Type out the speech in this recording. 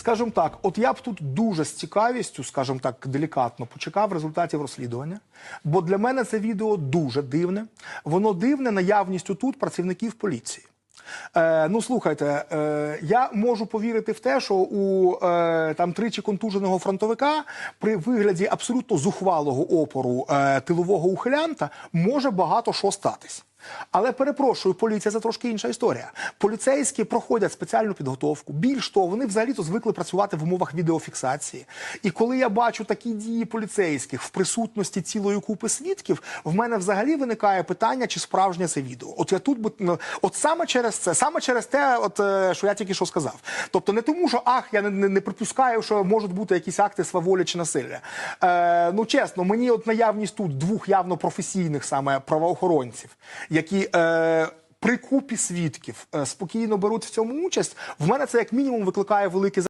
Скажімо так, от я б тут дуже з цікавістю, скажімо так, делікатно почекав результатів розслідування, бо для мене це відео дуже дивне. Воно дивне наявністю тут працівників поліції. Е, ну слухайте, е, я можу повірити в те, що у е, там тричі контуженого фронтовика при вигляді абсолютно зухвалого опору е, тилового ухилянта може багато що статись. Але перепрошую, поліція це трошки інша історія. Поліцейські проходять спеціальну підготовку. Більш того, вони взагалі-то звикли працювати в умовах відеофіксації. І коли я бачу такі дії поліцейських в присутності цілої купи свідків, в мене взагалі виникає питання, чи справжнє це відео. От я тут ну, от саме через це, саме через те, от е, що я тільки що сказав. Тобто не тому, що ах, я не, не, не припускаю, що можуть бути якісь акти сваволі чи насилля. Е, ну чесно, мені от наявність тут двох явно професійних саме правоохоронців, які. Е, при купі свідків е, спокійно беруть в цьому участь. В мене це як мінімум викликає велике